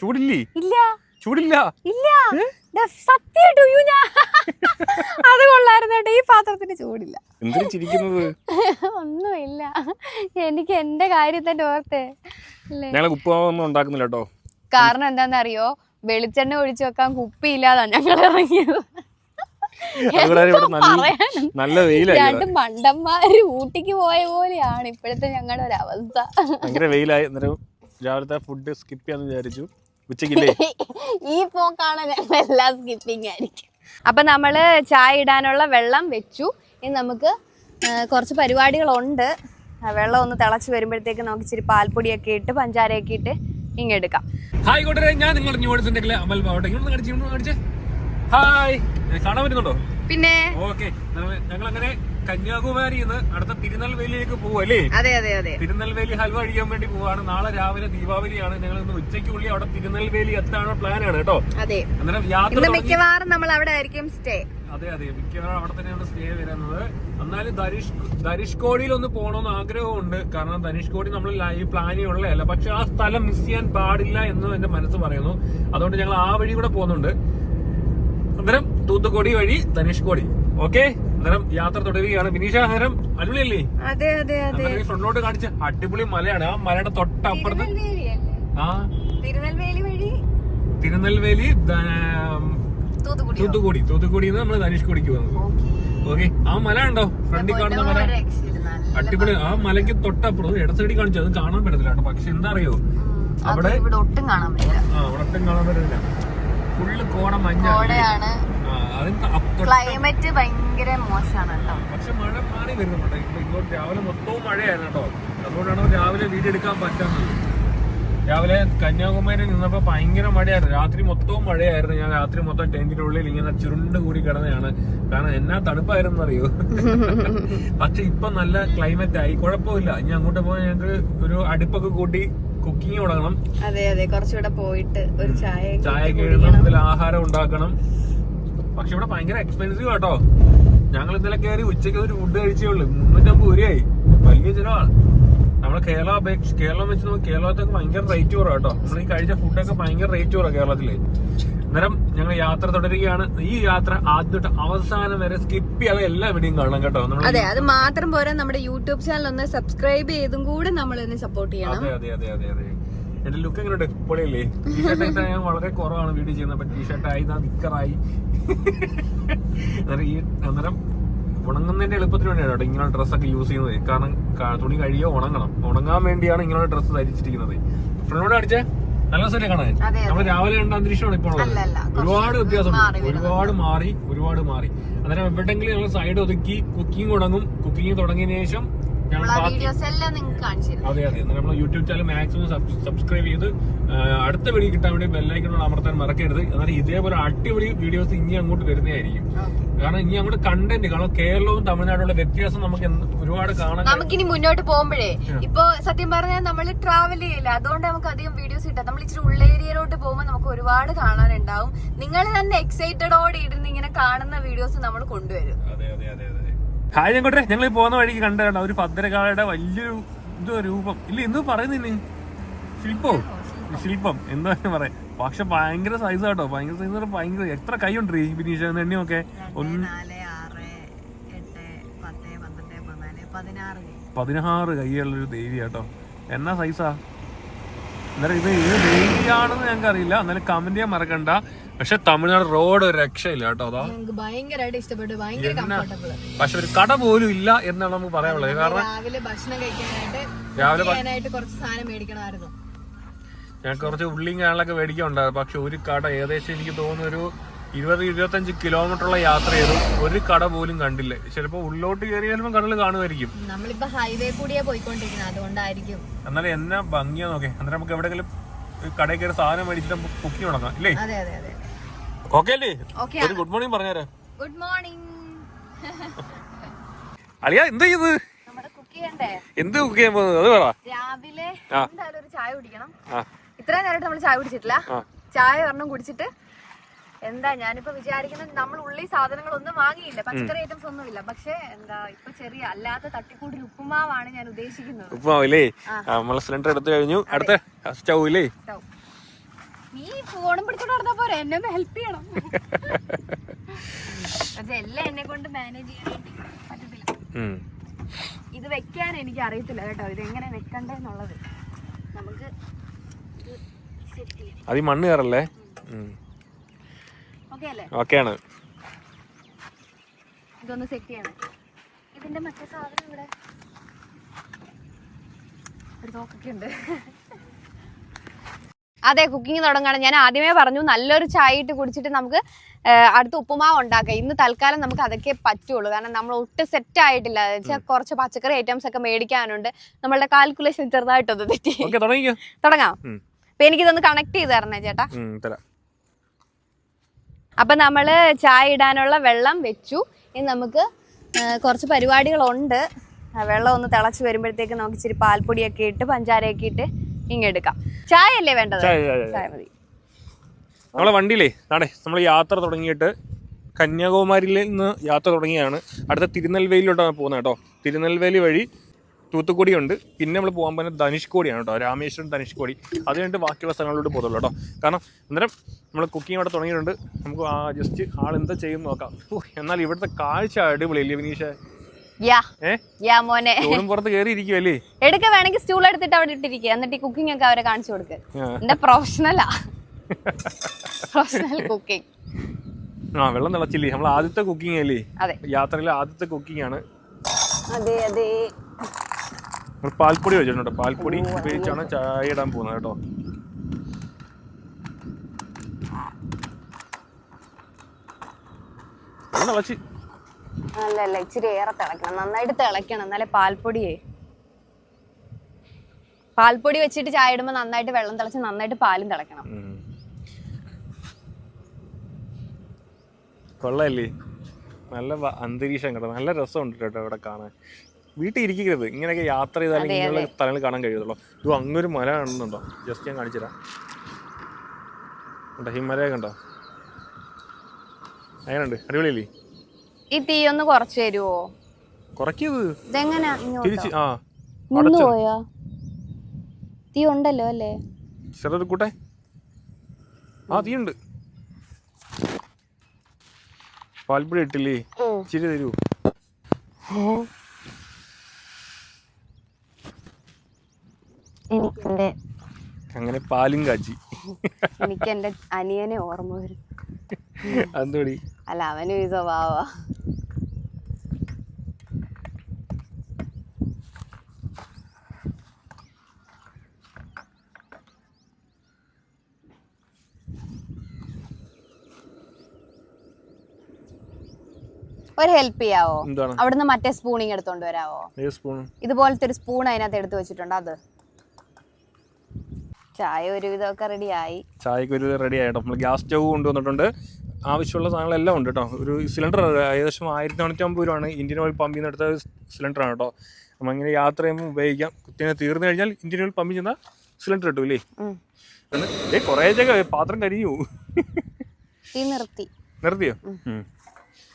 ചൂടില്ലേ? ഇല്ല. ചൂടില്ല. ഇല്ല. സത്യമായിട്ടും ഞാൻ. അത് കൊള്ളായിരുന്നു ഈ പാത്രത്തിന് ചൂടില്ല. ഒന്നുമില്ല. എനിക്ക് എന്റെ കാര്യം തന്നെ ഓർത്തേ. ഞങ്ങൾ ഉപ്പുമാവൊന്നും ഉണ്ടാക്കുന്നില്ല കേട്ടോ. കാരണം എന്താണെന്നറിയോ വെളിച്ചെണ്ണ ഒഴിച്ചു വെക്കാൻ കുപ്പിയില്ലാതാ ഞങ്ങൾ ഇറങ്ങിയത്. നല്ല? രണ്ട് മണ്ടന്മാര് ഊട്ടിക്ക് പോയ പോലെയാണ് ഇപ്പോഴത്തെ ഞങ്ങളുടെ ഒരു അവസ്ഥ ഭയങ്കര വെയിലായി. രാവിലത്തെ ഫുഡ് സ്കിപ്പ് ചെയ്യാന്ന് വിചാരിച്ചു. ഉച്ചക്കില്ലേ? ഈ പോക്കാണ് ഞങ്ങൾ എല്ലാം സ്കിപ്പിംഗ് ആയിരിക്കും അപ്പൊ നമ്മൾ ചായ ഇടാനുള്ള വെള്ളം വെച്ചു. ഇനി നമുക്ക് കുറച്ച് പരിപാടികളുണ്ട്. വെള്ളം ഒന്ന് തിളച്ച് വരുമ്പോഴത്തേക്ക് നമുക്ക് ഇച്ചിരി പാൽപ്പൊടിയൊക്കെ ഇട്ട് പഞ്ചാരയൊക്കെ ഇട്ട് ഇങ്ങെടുക്കാം ഹായ് കൂട്ടരെ. ഞാൻ നിങ്ങളുടെ ന്യൂ അമൽ ഹായ് കാണാൻ പറ്റുന്നുണ്ടോ? പിന്നെ? ഓക്കെ ഞങ്ങൾ അങ്ങനെ കന്യാകുമാരി അടുത്ത തിരുനെൽവേലിയിലേക്ക് പോവല്ലേ അതെ അതെ അതെ. തിരുനെൽവേലി ഹൽവ കഴിക്കാൻ വേണ്ടി പോവാണ് നാളെ രാവിലെ ദീപാവലിയാണ്. ഞങ്ങൾ ഇന്ന് ഉച്ചയ്ക്കുള്ളിൽ അവിടെ തിരുനെൽവേലി എത്താനുള്ള പ്ലാനാണ് കേട്ടോ. അതെ. അന്നേരം യാത്ര മിക്കവാറും നമ്മൾ അവിടെ ആയിരിക്കും സ്റ്റേ അതെ അതെ. മിക്കവാറും അവിടെ തന്നെയാണ് സ്റ്റേ വരുന്നത്. എന്നാലും ധരിഷ് ധനുഷ്കോടിയിൽ ഒന്ന് പോകണമെന്ന് ആഗ്രഹമുണ്ട്. കാരണം ധനുഷ്കോടി നമ്മൾ ലൈവ് പ്ലാനിങ് ഉള്ളതല്ല പക്ഷെ ആ സ്ഥലം മിസ് ചെയ്യാൻ പാടില്ല എന്ന് എന്റെ മനസ്സ് പറയുന്നു. അതുകൊണ്ട് ഞങ്ങൾ ആ വഴി കൂടെ പോകുന്നുണ്ട്. അന്നേരം തൂത്തുക്കോടി വഴി ധനുഷ്കോടി ഓക്കെ അന്നേരം യാത്ര തുടരുകയാണ്. വിനീഷ അന്നേരം അടിപൊളിയല്ലേ അതെ അതെ അതെ. ഫ്രണ്ടിലോട്ട് കാണിച്ച അടിപൊളി മലയാണ്. ആ മലയുടെ തൊട്ടപ്പുറത്ത് തിരുനെൽവേലി ആ. തിരുനെൽവേലി വഴി? തിരുനെൽവേലി തൂത്തുക്കുടി. തൂത്തുക്കുടി. നമ്മൾ ധനുഷ്കോടിക്ക് വന്നത്. ഓക്കെ. ആ മല ഉണ്ടോ? ഫ്രണ്ടിൽ കാണുന്ന മല? അടിപൊളി. ആ മലയ്ക്ക് തൊട്ടപ്പുറം ഇട സൈഡിൽ കാണിച്ചു. അത് കാണാൻ പറ്റത്തില്ല പക്ഷെ എന്താ അറിയോ? അവിടെ ഒട്ടും കാണാൻ പറ്റില്ല. ആ ഒട്ടും കാണാൻ പറ്റത്തില്ല. ഫുള്ള് കോട മഞ്ഞ കോടയാണ്. ക്ലൈമറ്റ് ഭയങ്കര മോശമാണ് കേട്ടോ. പക്ഷെ മഴ മാറി വരുന്നുണ്ട്. ഇപ്പൊ ഇങ്ങോട്ട് രാവിലെ മൊത്തവും മഴയായിരുന്നു കേട്ടോ. അതുകൊണ്ടാണ് രാവിലെ വീട് എടുക്കാൻ പറ്റുന്നത് രാവിലെ കന്യാകുമാരി നിന്നപ്പോ ഭയങ്കര മഴയായിരുന്നു. രാത്രി മൊത്തവും മഴയായിരുന്നു. ഞാൻ രാത്രി മൊത്തം ടെന്റിന്റെ ഉള്ളിൽ ഇങ്ങനെ ചുരുണ്ട് കൂടി കിടന്നതാണ്. കാരണം എന്നാ തണുപ്പായിരുന്നു അറിയോ പക്ഷെ ഇപ്പൊ നല്ല ക്ലൈമറ്റ് ആയി. കുഴപ്പമില്ല. ഇനി അങ്ങോട്ട് പോയാൽ ഞങ്ങൾക്ക് ഒരു അടുപ്പൊക്കെ കൂട്ടി കുക്കിംഗ് തുടങ്ങണം. അതെ അതെ. കുറച്ചുകൂടെ പോയിട്ട് ഒരു ചായ ചായ എഴുതണം ആഹാരം ഉണ്ടാക്കണം. പക്ഷെ ഇവിടെ ഭയങ്കര എക്സ്പെൻസീവ് കേട്ടോ ഞങ്ങൾ ഇന്നലെ കയറി ഉച്ചയ്ക്ക് ഒരു ഫുഡ് കഴിച്ചേ ഉള്ളൂ. മുന്നൂറ്റമ്പത് രൂപയായി. വലിയ ചിലവാണ്. നമ്മളെ കേരള അപേക്ഷ കേരളം വെച്ച് നോക്കി കേരളത്തൊക്കെ ഭയങ്കര റേറ്റ് കുറവാട്ടോ നമ്മൾ ഈ കഴിച്ച ഫുഡൊക്കെ ഭയങ്കര റേറ്റ് കുറവാണ് കേരളത്തിൽ. അന്നേരം ഞങ്ങൾ യാത്ര തുടരുകയാണ്. ഈ യാത്ര ആദ്യത്തെ അവസാനം വരെ സ്കിപ്പ് ചെയ്യാതെ എല്ലാ വീഡിയോയും കാണണം കേട്ടോ. അതെ അത് മാത്രം പോരാ. നമ്മുടെ യൂട്യൂബ് ചാനൽ ഒന്ന് സബ്സ്ക്രൈബ് ചെയ്തും കൂടെ നമ്മൾ സപ്പോർട്ട് ചെയ്യണം. അതെ അതെ അതെ അതെ അതെ. എന്റെ ലുക്ക് എങ്ങനെയുണ്ട് പൊളിയല്ലേ? ടീഷർട്ട് ഇട്ടാ ഞാൻ വളരെ കുറവാണ് വീഡിയോ ചെയ്യുന്നത് അപ്പൊ ടീഷർട്ട് ആയി നിക്കറായി. അന്നേരം ഈ അന്നേരം ഉണങ്ങുന്നതിന്റെ എളുപ്പത്തിന് വേണ്ടിയാണ് കേട്ടോ ഇങ്ങനെ ഡ്രസ്സൊക്കെ യൂസ് ചെയ്യുന്നത്. കാരണം തുണി കഴിയോ ഉണങ്ങണം. ഉണങ്ങാൻ വേണ്ടിയാണ് ഇങ്ങനെയുള്ള ഡ്രസ്സ് ധരിച്ചിരിക്കുന്നത്. ഫ്രണ്ടോട് അടിച്ചേ നല്ല സ്ഥലം കാണാൻ? നമ്മൾ രാവിലെ കണ്ട അന്തരീക്ഷമാണ് ഇപ്പോൾ. ഒരുപാട് വ്യത്യാസം. ഒരുപാട് മാറി ഒരുപാട് മാറി. അന്നേരം എവിടെങ്കിലും ഞങ്ങൾ സൈഡ് ഒതുക്കി കുക്കിംഗ് തുടങ്ങും കുക്കിംഗ് തുടങ്ങിയതിനു ശേഷം വീഡിയോസ് എല്ലാം നിങ്ങൾക്ക് കാണിച്ചു തരും അതെ. അതെ നമ്മൾ യൂട്യൂബ് ചാനൽ മാക്സിമം സബ്സ്ക്രൈബ് ചെയ്ത് അടുത്ത വീഡിയോ കിട്ടാൻ വേണ്ടി ബെല്ലൈക്കണോട് അമർത്താൻ മറക്കരുത്. എന്നാൽ ഇതേപോലെ അടിപൊളി വീഡിയോസ് ഇനി അങ്ങോട്ട് വരുന്നതായിരിക്കും. കാരണം ഇനി അങ്ങോട്ട് കണ്ടന്റ് കാരണം കേരളവും തമിഴ്നാടുള്ള വ്യത്യാസം നമുക്ക് ഒരുപാട് കാണാൻ നമുക്കിനി മുന്നോട്ട് പോകുമ്പോഴേ ഇപ്പൊ സത്യം പറഞ്ഞാൽ നമ്മൾ ട്രാവൽ ചെയ്യില്ല. അതുകൊണ്ട് നമുക്ക് അധികം വീഡിയോസ് കിട്ടാം. നമ്മൾ ഇച്ചിരി ഉള്ളേരിയയിലോട്ട് പോകുമ്പോൾ നമുക്ക് ഒരുപാട് കാണാനുണ്ടാവും. നിങ്ങൾ തന്നെ എക്സൈറ്റഡോടെ ഇരുന്ന് ഇങ്ങനെ കാണുന്ന വീഡിയോസ് നമ്മൾ കൊണ്ടുവരും. അതെ അതെ അതെ അതെ. ഞങ്ങോട്ടെ ഞങ്ങൾ പോകുന്ന വഴിക്ക് കണ്ട കേട്ടോ ഒരു ഭദ്രകാളയുടെ വലിയൊരു എന്തോ രൂപം. ഇല്ല എന്ത് പറയുന്നില്ലേ ശില്പോ? ശില്പം. എന്താ പറയാ. പക്ഷെ ഭയങ്കര സൈസ് കേട്ടോ ഭയങ്കര സൈസ് ഭയങ്കര എത്ര കൈ ഉണ്ട് ബിനീഷ പതിനാല് പതിനാറ്. പതിനാറ് കൈയുള്ളൊരു ദേവി കേട്ടോ എന്നാ സൈസാ എന്നാലും ഇത് ഏത് ഞങ്ങൾക്ക് അറിയില്ല. എന്നാലും കമന്റ് ചെയ്യാൻ മറക്കണ്ട. പക്ഷെ തമിഴ്നാട് റോഡ് ഒരു രക്ഷയില്ല കേട്ടോ അതാ. ഭയങ്കരമായിട്ട് ഇഷ്ടപ്പെട്ടു. ഭയങ്കര കംഫർട്ടബിൾ പക്ഷെ ഒരു കട പോലും ഇല്ല എന്നാണ് നമുക്ക് പറയാനുള്ളത്. കാരണം രാവിലെ ഭക്ഷണം കഴിക്കാനായിട്ട് രാവിലെ ഭ- ചെയ്യാനായിട്ട് കുറച്ച് സാധനം മേടിക്കണമായിരുന്നു. ഞാൻ കുറച്ച് ഉള്ളിയും കാണലൊക്കെ മേടിക്കാനുണ്ടായിരുന്നു. പക്ഷെ ഒരു കട ഏകദേശം എനിക്ക് തോന്നുന്നൊരു ഒരു ഇരുപത് ഇരുപത്തഞ്ച് കിലോമീറ്ററുള്ള യാത്ര ചെയ്തു. ഒരു കട പോലും കണ്ടില്ല. ചിലപ്പോ ഉള്ളോട്ട് കയറി ചിലപ്പോൾ കടൽ കാണുമായിരിക്കും. നമ്മളിപ്പോ ഹൈവേ കൂടിയാ പോയിക്കൊണ്ടിരിക്കുന്നത്. അതുകൊണ്ടായിരിക്കും. എന്നാലും എന്നാ ഭംഗിയാ നോക്കേ. അന്നേരം നമുക്ക് എവിടെങ്കിലും കടയിൽ കയറി സാധനം മേടിച്ചിട്ട് കുക്കി തുടങ്ങാം ഇല്ലേ? അതെ അതെ അതെ. ഓക്കെ അല്ലേ? ഒരു ഗുഡ് മോർണിംഗ് പറഞ്ഞേരാ ഗുഡ് മോർണിംഗ് അളിയ എന്ത് ചെയ്ത് എന്ത് കുക്ക് ചെയ്യാൻ പോകുന്നത്? അത് പറ രാവിലെ. എന്തായാലും ഒരു ചായ കുടിക്കണം. ഇത്രയും നേരമായിട്ട് നമ്മൾ ചായ കുടിച്ചിട്ടില്ല. ചായ ഒരെണ്ണം കുടിച്ചിട്ട് എന്താ ഞാനിപ്പോ വിചാരിക്കുന്നത് നമ്മൾ ഉള്ളി സാധനങ്ങളൊന്നും വാങ്ങിയില്ല പച്ചക്കറി ഐറ്റംസ് ഒന്നും ഇല്ല പക്ഷെ എന്താ ഇപ്പൊ ചെറിയ അല്ലാത്ത തട്ടിക്കൂട്ടിൽ ഉപ്പുമാവാണ് ഞാൻ ഉദ്ദേശിക്കുന്നത്. ഉപ്പുമാവില്ലേ? നമ്മളെ സിലിണ്ടർ എടുത്തു കഴിഞ്ഞു. അടുത്ത സ്റ്റൗ സ്റ്റൗ. നീ ഫോണും പിടിച്ചോണ്ട് നടന്നാ പോരെ? എന്നെ ഒന്ന് ഹെൽപ്പ് ചെയ്യണം. എല്ലാം എന്നെ കൊണ്ട് മാനേജ് ചെയ്യാൻ പറ്റത്തില്ല. ഇത് വെക്കാൻ എനിക്ക് അറിയത്തില്ല കേട്ടോ. ഇത് എങ്ങനെ വെക്കണ്ടെന്നുള്ളത് നമുക്ക് അത് മണ്ണ് കയറല്ലേ? ഓക്കെ ഓക്കെയാണ്. ഇതൊന്ന് സെറ്റ് ചെയ്യണം. ഇതിന്റെ മറ്റേ സാധനം ഇവിടെ ഒരു തോക്കൊക്കെ ഉണ്ട്. അതെ കുക്കിംഗ് തുടങ്ങാണ്. ഞാൻ ആദ്യമേ പറഞ്ഞു നല്ലൊരു ചായ ഇട്ട് കുടിച്ചിട്ട് നമുക്ക് അടുത്ത ഉപ്പുമാവ് ഉണ്ടാക്കാം. ഇന്ന് തൽക്കാലം നമുക്ക് അതൊക്കെ പറ്റുള്ളൂ. കാരണം നമ്മൾ ഒട്ടും സെറ്റ് ആയിട്ടില്ല. വെച്ചാൽ കുറച്ച് പച്ചക്കറി ഐറ്റംസ് ഒക്കെ മേടിക്കാനുണ്ട്. നമ്മളുടെ കാൽക്കുലേഷൻ ചെറുതായിട്ടൊന്ന് തെറ്റി. തുടങ്ങാം. അപ്പൊ എനിക്കിതൊന്ന് കണക്ട് ചെയ്ത് തരണേ ചേട്ടാ. അപ്പൊ നമ്മൾ ചായ ഇടാനുള്ള വെള്ളം വെച്ചു. ഇനി നമുക്ക് കുറച്ച് പരിപാടികളുണ്ട്. വെള്ളം ഒന്ന് തിളച്ച് വരുമ്പോഴത്തേക്ക് നമുക്ക് ഇച്ചിരി പാൽപ്പൊടിയൊക്കെ ഇട്ട് പഞ്ചാരയൊക്കെ ഇട്ട് ഇങ്ങെടുക്കാം ചായ അല്ലേ വേണ്ടത്. ചായ മതി. നമ്മളെ വണ്ടിയിലേ നാടേ നമ്മൾ യാത്ര തുടങ്ങിയിട്ട് കന്യാകുമാരിയിൽ നിന്ന് യാത്ര തുടങ്ങിയാണ്. അടുത്ത തിരുനെൽവേലിയിലോട്ടാണ് പോകുന്നത് കേട്ടോ. തിരുനെൽവേലി വഴി തൂത്തുക്കുടിയുണ്ട്. പിന്നെ നമ്മൾ പോകാൻ പോകുന്നത് ധനുഷ്കോടിയാണ് കേട്ടോ. രാമേശ്വരം ധനുഷ്കോടി. അത് കഴിഞ്ഞിട്ട് ബാക്കിയുള്ള സ്ഥലങ്ങളിലോട്ട് പോകുള്ളൂ കേട്ടോ. കാരണം അന്നേരം നമ്മൾ കുക്കിംഗ് അവിടെ തുടങ്ങിയിട്ടുണ്ട്. നമുക്ക് ആ ജസ്റ്റ് ആൾ എന്താ ചെയ്യും നോക്കാം. എന്നാൽ ഇവിടുത്തെ കാഴ്ച അടിപൊളി വിനീഷ? പുറത്ത് കയറി ഇരിക്കുവല്ലേ എടുക്ക വേണമെങ്കിൽ സ്റ്റൂൾ എടുത്തിട്ട് അവിടെ ഇട്ടിരിക്കുക എന്നിട്ട് ഈ കുക്കിംഗ് ഒക്കെ അവരെ കാണിച്ചു. എന്റെ പ്രൊഫഷണലാ പ്രൊഫഷണൽ കുക്കിംഗ് ആ വെള്ളം തിളച്ചില്ലേ? നമ്മൾ ആദ്യത്തെ കുക്കിംഗ് അല്ലേ? യാത്രയിലെ ആദ്യത്തെ കുക്കിംഗ് ആണ്. അതെ അതെ. നമ്മൾ പാൽപ്പൊടി വെച്ചിട്ടുണ്ട് പാൽപ്പൊടി ഉപയോഗിച്ചാണ് ചായ ഇടാൻ പോകുന്നത് കേട്ടോ. അല്ലല്ല തിളച്ച് അല്ല അല്ല ഇച്ചിരി ഏറെ തിളക്കണം. നന്നായിട്ട് തിളക്കണം. എന്നാലേ പാൽപ്പൊടിയേ. പാൽപ്പൊടി വെച്ചിട്ട് ചായ ഇടുമ്പോൾ നന്നായിട്ട് വെള്ളം തിളച്ച് നന്നായിട്ട് പാലും തിളക്കണം. കൊള്ളല്ലേ നല്ല അന്തരീക്ഷം കേട്ടോ. നല്ല രസമുണ്ട് കേട്ടോ ഇവിടെ കാണാൻ. വീട്ടിൽ ഇരിക്കരുത് ഇങ്ങനെയൊക്കെ യാത്ര ചെയ്താലും ഇങ്ങനെയുള്ള സ്ഥലങ്ങൾ കാണാൻ കഴിയുള്ളൂ ഇത് അങ്ങൊരു മല കാണുന്നുണ്ടോ ജസ്റ്റ് ഞാൻ കാണിച്ചു തരാം കണ്ടോ ഹിമാലയ കണ്ടോ? അങ്ങനെയുണ്ട് അടിപൊളിയല്ലേ? ഈ തീ ഒന്ന് കുറച്ച് തരുമോ കുറയ്ക്കത് തിരിച്ച് ആ. തീ ഉണ്ടല്ലോ അല്ലേ? ചെറുത് കൂട്ടെ. ആ ഉണ്ട്. പാൽപ്പൊടി ഇട്ടില്ലേ? ഇച്ചിരി തരൂ. എനിക്കെന്റെ അങ്ങനെ പാലും കാച്ചി. എനിക്ക് എന്റെ അനിയനെ ഓർമ്മ വരും. അന്തോടി അല്ല അവനും ഈ സ്വഭാവ ഒരു ഹെൽപ്പ് ചെയ്യാവോ? അവിടുന്ന് മറ്റേ സ്പൂണിങ് എടുത്തോണ്ട് വരാവോ? ഇതുപോലത്തെ ഒരു സ്പൂൺ അതിനകത്ത് എടുത്ത് വെച്ചിട്ടുണ്ട് അത്? ചായ ഒരുവിധമൊക്കെ റെഡിയായി. ചായക്ക് ഒരു റെഡി ആയിട്ടോ? നമ്മൾ ഗ്യാസ് സ്റ്റവ് കൊണ്ടുവന്നിട്ടുണ്ട്. ആവശ്യമുള്ള സാധനങ്ങളെല്ലാം ഉണ്ട് കേട്ടോ ഒരു സിലിണ്ടർ ഏകദേശം ആയിരത്തി നാനൂറ്റമ്പത് രൂപയാണ്. ഇന്ത്യൻ ഓയിൽ പമ്പിൽ നിന്ന് എടുത്ത സിലിണ്ടറാണ് കേട്ടോ നമ്മൾ ഇങ്ങനെ യാത്ര ചെയ്യുമ്പോൾ ഉപയോഗിക്കാം. കുത്തിനെ തീർന്നു കഴിഞ്ഞാൽ ഇന്ത്യൻ ഓയിൽ പമ്പിൽ ചെന്നാൽ സിലിണ്ടർ കിട്ടും ഇല്ലേ? ഏ കുറേ ജഗ പാത്രം കരിഞ്ഞു നിർത്തി. നിർത്തിയോ?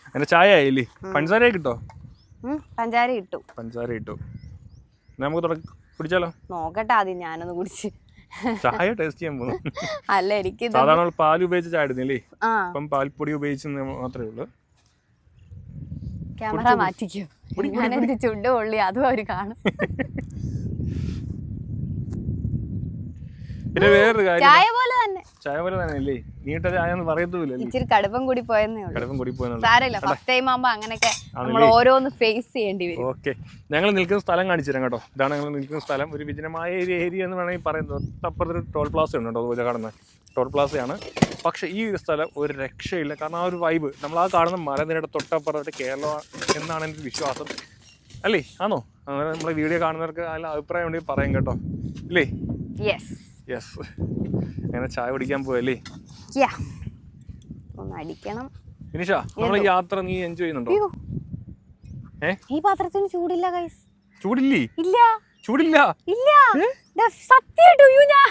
അതിന്റെ ചായ ആയില്ലേ? പഞ്ചസാര കിട്ടോ പഞ്ചസാര കിട്ടും ഇട്ടു. പഞ്ചസാര ഇട്ടു. നമുക്ക് കുടിച്ചാലോ? നോക്കട്ടെ ആദ്യം ഞാനൊന്ന് കുടിച്ച്. ചായ ടേസ്റ്റ് ചെയ്യാൻ പോകുന്നു. അല്ല എനിക്ക് സാധാരണ പാൽ ഉപയോഗിച്ച് ചായ ഇടുന്നില്ലേ? ഇപ്പം പാൽപ്പൊടി ഉപയോഗിച്ച് മാത്രമേ ഉള്ളൂ. ക്യാമറ മാറ്റിക്കോ. എന്റെ ചുണ്ട് പൊള്ളി അതും അവർ കാണും. പിന്നെ വേറൊരു കാര്യം. ചായ പോലെ തന്നെ. ചായ പോലെ തന്നെ അല്ലേ നീട്ട ചായ എന്ന് പറയത്തുമില്ലല്ലേ ഇച്ചിരി കടുപ്പം കൂടി പോയെന്നേ ഉള്ളൂ. കടുപ്പം കൂടി പോകുന്നുണ്ട് സാരമില്ല ഫസ്റ്റ് ടൈം ആകുമ്പോ അങ്ങനെയൊക്കെ നമ്മൾ ഓരോന്ന് ഫേസ് ചെയ്യേണ്ടി വരും. ഓക്കെ. ഞങ്ങൾ നിൽക്കുന്ന സ്ഥലം കാണിച്ചു തരാം കേട്ടോ. ഇതാണ് ഞങ്ങൾ നിൽക്കുന്ന സ്ഥലം. ഒരു വിജനമായ ഒരു ഏരിയ എന്ന് വേണമെങ്കിൽ പറയുന്നത് തൊട്ടപ്പുറത്ത് ഒരു ടോൾ പ്ലാസ ഉണ്ട് കേട്ടോ ഇത് കാണുന്നത് ടോൾ പ്ലാസയാണ് പക്ഷെ ഈ ഒരു സ്ഥലം ഒരു രക്ഷയില്ല. കാരണം ആ ഒരു വൈബ് നമ്മൾ ആ കാണുന്ന മലനിരയുടെ തൊട്ടപ്പുറത്ത് കേരളം എന്നാണ് എന്റെ വിശ്വാസം. അല്ലേ? ആണോ? അങ്ങനെ നമ്മളെ വീഡിയോ കാണുന്നവർക്ക് അതിൽ അഭിപ്രായം ഉണ്ടെങ്കിൽ പറയാം കേട്ടോ. ഇല്ലേ? യെസ് യെസ് അങ്ങനെ ചായ കുടിക്കാൻ പോയല്ലേ? ഒന്ന് അടിക്കണം. വിനിഷ നമ്മൾ യാത്ര നീ എൻജോയ് ചെയ്യുന്നുണ്ടോ? ഏ? ഈ പാത്രത്തിന് ചൂടില്ല ഗൈസ് ചൂടില്ലേ? ഇല്ല. ചൂടില്ല? ഇല്ല. സത്യം ഞാൻ.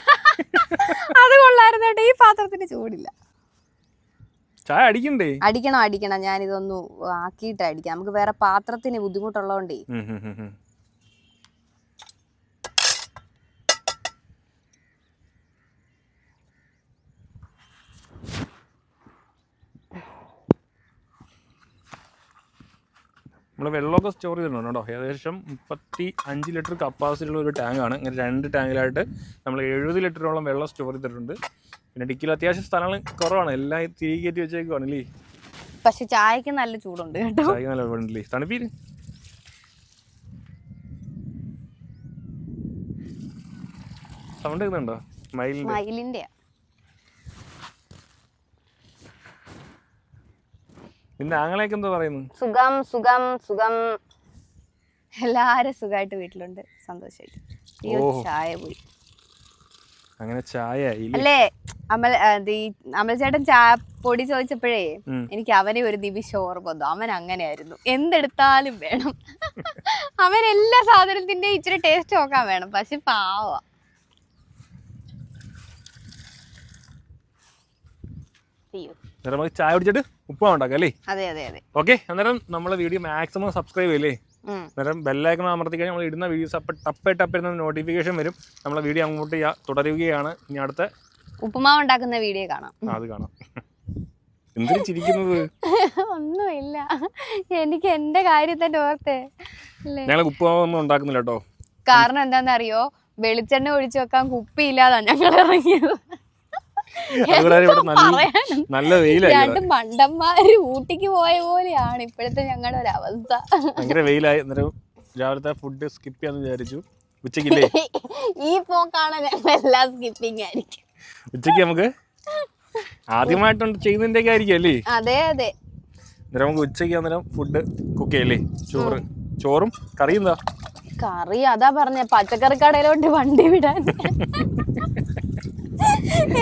അത് കൊള്ളായിരുന്നു കേട്ടോ. ഈ പാത്രത്തിന് ചൂടില്ല. ചായ അടിക്കണ്ടേ? അടിക്കണം അടിക്കണം. ഞാൻ ഇതൊന്ന് ആക്കിയിട്ട് അടിക്കാം നമുക്ക് വേറെ പാത്രത്തിന് ബുദ്ധിമുട്ടുള്ളതുകൊണ്ടേ. നമ്മൾ വെള്ളമൊക്കെ സ്റ്റോർ ചെയ്തിട്ടുണ്ട് കേട്ടോ. ഏകദേശം മുപ്പത്തി അഞ്ച് ലിറ്റർ കപ്പാസിറ്റിയുള്ള ഒരു ടാങ്കാണ് ഇങ്ങനെ രണ്ട് ടാങ്കിലായിട്ട് നമ്മൾ എഴുപത് ലിറ്ററോളം വെള്ളം സ്റ്റോർ ചെയ്തിട്ടുണ്ട്. പിന്നെ ഡിക്കിയിൽ അത്യാവശ്യം സ്ഥലങ്ങൾ കുറവാണ്. എല്ലാം തിരികെ കയറ്റി വെച്ചേക്കുവാണ് അല്ലേ? പക്ഷെ ചായക്ക് നല്ല ചൂടുണ്ട് കേട്ടോ. ചായക്ക് നല്ല ചൂടുണ്ടല്ലേ? തണുപ്പീര്. സൗണ്ട് കേൾക്കുന്നുണ്ടോ മയിലിന്റെ. മയിലിന്റെയാ. നിന്റെ ആങ്ങളെയൊക്കെ എന്താ പറയുന്നു? സുഖം സുഖം സുഖം. എല്ലാരും സുഖമായിട്ട് വീട്ടിലുണ്ട്. സന്തോഷമായിട്ട് ചായ പോയി. അങ്ങനെ ചായ അല്ലേ? അമൽ ആ, അമൽ ചേട്ടൻ ചായ പൊടി ചോദിച്ചപ്പോഴേ ഉം. എനിക്ക് അവനെ ഒരു നിമിഷം ഓർമ്മ വന്നു. അവൻ അങ്ങനെയായിരുന്നു. എന്തെടുത്താലും വേണം. അവൻ എല്ലാ സാധനത്തിന്റെയും ഇച്ചിരി ടേസ്റ്റ് നോക്കാൻ വേണം. പക്ഷെ പാവ. അന്നേരം നമുക്ക് ചായ കുടിച്ചിട്ട് ഉപ്പ ഉണ്ടാക്കാം അല്ലേ? അതെ അതെ അതെ. ഓക്കെ അന്നേരം നമ്മളെ വീഡിയോ മാക്സിമം സബ്സ്ക്രൈബ് ചെയ്യല്ലേ. അന്നേരം ബെല്ലൈക്കൺ അമർത്തി കഴിഞ്ഞാൽ നമ്മൾ ഇടുന്ന വീഡിയോസ് അപ്പം ടപ്പ് ടപ്പ് നോട്ടിഫിക്കേഷൻ വരും. നമ്മളെ വീഡിയോ അങ്ങോട്ട് തുടരുകയാണ്. ഇനി അടുത്ത ഉപ്പുമാവ് ഉണ്ടാക്കുന്ന വീഡിയോ കാണാം. അത് കാണാം. എന്തിനു ചിരിക്കുന്നത്? ഒന്നുമില്ല. എനിക്ക് എന്റെ കാര്യം തന്നെ ഓർത്തേ. ഞങ്ങൾ ഉപ്പുമാവൊന്നും ഉണ്ടാക്കുന്നില്ല കേട്ടോ. കാരണം എന്താണെന്നറിയോ വെളിച്ചെണ്ണ ഒഴിച്ചു വെക്കാൻ കുപ്പിയില്ലാതാ ഞങ്ങൾ ഇറങ്ങിയത്. നല്ല വെയിലായി. രണ്ട് മണ്ടന്മാര് ഊട്ടിക്ക് പോയ പോലെയാണ് ഇപ്പോഴത്തെ ഞങ്ങളുടെ ഒരു അവസ്ഥ ഭയങ്കര വെയിലായി. അന്നേരം രാവിലത്തെ ഫുഡ് സ്കിപ്പ് ചെയ്യാന്ന് വിചാരിച്ചു. ഉച്ചയ്ക്കില്ലേ ഈ പോക്കാണ് ഞങ്ങൾ എല്ലാം സ്കിപ്പിംഗ് ആയിരിക്കും. ഉച്ചയ്ക്ക് നമുക്ക് ആദ്യമായിട്ടുണ്ട് ചെയ്യുന്നതിന്റെ ആയിരിക്കും അല്ലേ? അതെ അതെ. അന്നേരം നമുക്ക് ഉച്ചയ്ക്ക് അന്നേരം ഫുഡ് കുക്ക് ചെയ്യല്ലേ? ചോറ്. ചോറും കറിയും എന്താ? കറി അതാ പറഞ്ഞ. പച്ചക്കറി കടയിലോട്ട് വണ്ടി വിടാൻ.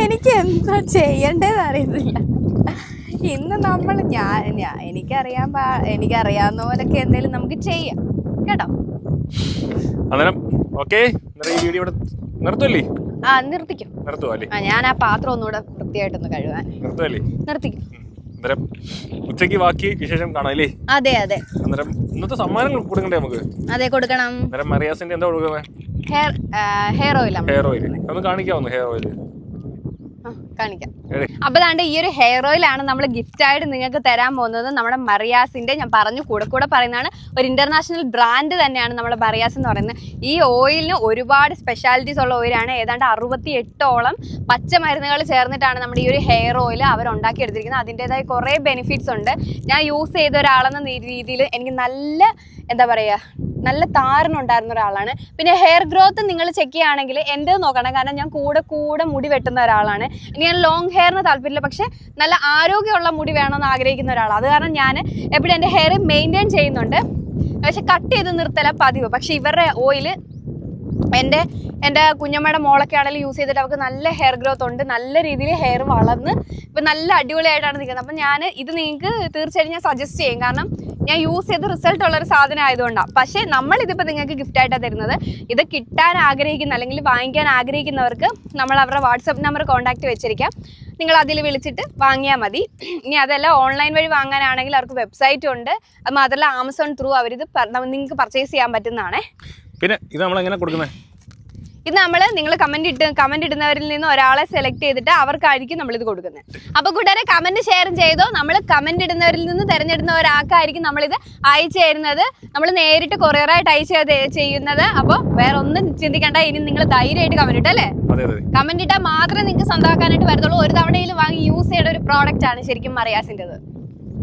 എനിക്ക് എന്താ ചെയ്യണ്ടേന്ന് അറിയത്തില്ല ഇന്ന് നമ്മൾ ഞാൻ ഞാൻ എനിക്കറിയാൻ പാ എനിക്കറിയാവുന്ന പോലൊക്കെ എന്തെങ്കിലും നമുക്ക് ചെയ്യാം. കേട്ടോ? അന്നേരം ഓക്കെ. ഈ വീഡിയോ ഇവിടെ നിർത്തുമല്ലേ ആ നിർത്തിക്കും. നിർത്തുവാ ആ ഞാൻ ആ പാത്രം ഒന്നുകൂടെ വൃത്തിയായിട്ടൊന്ന് കഴുകാൻ. നിർത്തുമല്ലേ നിർത്തിക്കും. അന്നേരം ഉച്ചയ്ക്ക് ബാക്കി വിശേഷം കാണാല്ലേ? അതെ അതെ. അന്നേരം ഇന്നത്തെ സമ്മാനങ്ങൾ കൊടുക്കണ്ടേ നമുക്ക്? അതെ കൊടുക്കണം. അന്നേരം മറിയാസിന്റെ എന്താ കൊടുക്കുന്നത്? Hair hair oil hair oil. ഒന്ന് കാണിക്കാവുന്നു ഹെയർ ഓയിൽ? കാണിക്കാം. അപ്പൊ അതാണ്ട് ഈ ഒരു ഹെയർ ഓയിൽ ആണ് നമ്മൾ ഗിഫ്റ്റ് ആയിട്ട് നിങ്ങൾക്ക് തരാൻ പോകുന്നത്. നമ്മുടെ മറിയാസിന്റെ ഞാൻ പറഞ്ഞു കൂടെ കൂടെ പറയുന്നതാണ്. ഒരു ഇന്റർനാഷണൽ ബ്രാൻഡ് തന്നെയാണ് നമ്മുടെ മറിയാസ് എന്ന് പറയുന്നത്. ഈ ഓയിലിന് ഒരുപാട് സ്പെഷ്യാലിറ്റീസ് ഉള്ള ഓയിലാണ് ഏതാണ്ട് അറുപത്തി എട്ടോളം പച്ചമരുന്നുകൾ ചേർന്നിട്ടാണ് നമ്മുടെ ഈ ഒരു ഹെയർ ഓയിൽ അവർ ഉണ്ടാക്കിയെടുത്തിരിക്കുന്നത് അതിന്റെതായ കുറേ ബെനിഫിറ്റ്സ് ഉണ്ട്. ഞാൻ യൂസ് ചെയ്ത ഒരാളെന്ന രീതിയിൽ എനിക്ക് നല്ല എന്താ പറയുക നല്ല താരനുണ്ടായിരുന്ന ഒരാളാണ്. പിന്നെ ഹെയർ ഗ്രോത്ത് നിങ്ങൾ ചെക്ക് ചെയ്യുകയാണെങ്കിൽ എന്റെ നോക്കണം? കാരണം ഞാൻ കൂടെ കൂടെ മുടി വെട്ടുന്ന ഒരാളാണ്. ഞാൻ ലോങ് ഹെയറിന് താല്പര്യമില്ല. പക്ഷെ നല്ല ആരോഗ്യമുള്ള മുടി വേണമെന്ന് ആഗ്രഹിക്കുന്ന ഒരാളാണ്. അത് കാരണം ഞാൻ എപ്പോഴും എന്റെ ഹെയർ മെയിന്റെയിൻ ചെയ്യുന്നുണ്ട്. പക്ഷെ കട്ട് ചെയ്ത് നിർത്തല പതിവ്. പക്ഷെ ഇവരുടെ ഓയിൽ എന്റെ എന്റെ കുഞ്ഞമ്മയുടെ മോളൊക്കെ ആണെങ്കിലും യൂസ് ചെയ്തിട്ട് അവർക്ക് നല്ല ഹെയർ ഗ്രോത്ത് ഉണ്ട്. നല്ല രീതിയിൽ ഹെയർ വളർന്ന് ഇപ്പം നല്ല അടിപൊളിയായിട്ടാണ് നിൽക്കുന്നത്. അപ്പം ഞാൻ ഇത് നിങ്ങൾക്ക് തീർച്ചയായിട്ടും ഞാൻ സജസ്റ്റ് ചെയ്യും. കാരണം ഞാൻ യൂസ് ചെയ്ത് റിസൾട്ട് ഉള്ള ഒരു സാധനം ആയതുകൊണ്ടാണ് പക്ഷേ നമ്മൾ ഇതിപ്പോൾ നിങ്ങൾക്ക് ഗിഫ്റ്റ് ആയിട്ടാണ് തരുന്നത്. ഇത് കിട്ടാൻ ആഗ്രഹിക്കുന്ന അല്ലെങ്കിൽ വാങ്ങിക്കാൻ ആഗ്രഹിക്കുന്നവർക്ക് നമ്മൾ അവരുടെ വാട്സപ്പ് നമ്പർ കോൺടാക്റ്റ് വെച്ചിരിക്കാം. നിങ്ങൾ അതിൽ വിളിച്ചിട്ട് വാങ്ങിയാൽ മതി. ഇനി അതല്ല ഓൺലൈൻ വഴി വാങ്ങാനാണെങ്കിൽ അവർക്ക് വെബ്സൈറ്റ് ഉണ്ട്. അത് മാത്രമല്ല ആമസോൺ ത്രൂ അവരിത് നിങ്ങൾക്ക് പർച്ചേസ് ചെയ്യാൻ പറ്റുന്നതാണേ. പിന്നെ ഇത് നമ്മൾ എങ്ങനെ കൊടുക്കുന്നത് ഇത് നമ്മൾ നിങ്ങൾ കമന്റ് ഇട്ട് കമന്റ് ഇടുന്നവരിൽ നിന്ന് ഒരാളെ സെലക്ട് ചെയ്തിട്ട് അവർക്കായിരിക്കും നമ്മൾ ഇത് കൊടുക്കുന്നത്. അപ്പൊ കൂട്ടുകാരെ കമന്റ് ഷെയർ ചെയ്തോ. നമ്മൾ കമന്റ് ഇടുന്നവരിൽ നിന്ന് തിരഞ്ഞെടുക്കുന്ന ഒരാൾക്കായിരിക്കും നമ്മളിത് അയച്ചു തരുന്നത്. നമ്മൾ നേരിട്ട് കൊറിയറായിട്ട് അയച്ചു ചെയ്യുന്നത്. അപ്പോൾ വേറെ ഒന്നും ചിന്തിക്കേണ്ട. ഇനി നിങ്ങൾ ധൈര്യമായിട്ട് കമന്റ് ഇട്ടല്ലേ കമന്റ് ഇട്ടാൽ മാത്രമേ നിങ്ങൾക്ക് സ്വന്തമാക്കാനായിട്ട് വരത്തുള്ളൂ ഒരു തവണയിൽ വാങ്ങി യൂസ് ചെയ്യേണ്ട ഒരു പ്രോഡക്റ്റ് ആണ് ശരിക്കും മറിയാസിന്റെത്